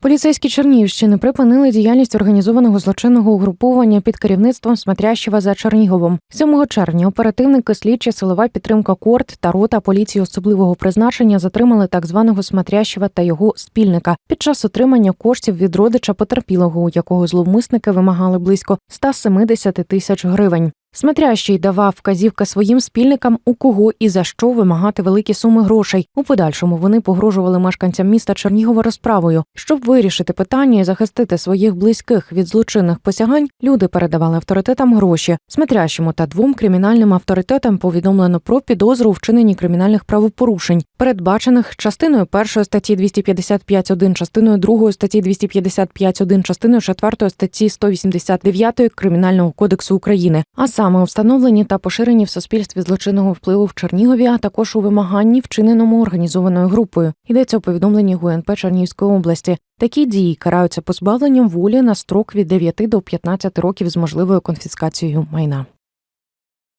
Поліцейські Чернігівщини припинили діяльність організованого злочинного угруповання під керівництвом Смотрящева за Черніговом. 7 червня оперативники слідчі силова підтримка Корт та рота поліції особливого призначення затримали так званого Смотрящева та його спільника під час отримання коштів від родича потерпілого, у якого зловмисники вимагали близько 170 тисяч гривень. Смотрящий давав вказівки своїм спільникам, у кого і за що вимагати великі суми грошей. У подальшому вони погрожували мешканцям міста Чернігова розправою. Щоб вирішити питання і захистити своїх близьких від злочинних посягань, люди передавали авторитетам гроші. Смотрящому та двом кримінальним авторитетам повідомлено про підозру у вчиненні кримінальних правопорушень, передбачених частиною першої статті 255.1, частиною другої статті 255.1, частиною четвертої статті 189 Кримінального кодексу України, а саме у встановленні та поширенні в суспільстві злочинного впливу в Чернігові, а також у вимаганні, вчиненому організованою групою. Йдеться у повідомленні ГУНП Чернігівської області. Такі дії караються позбавленням волі на строк від 9 до 15 років з можливою конфіскацією майна.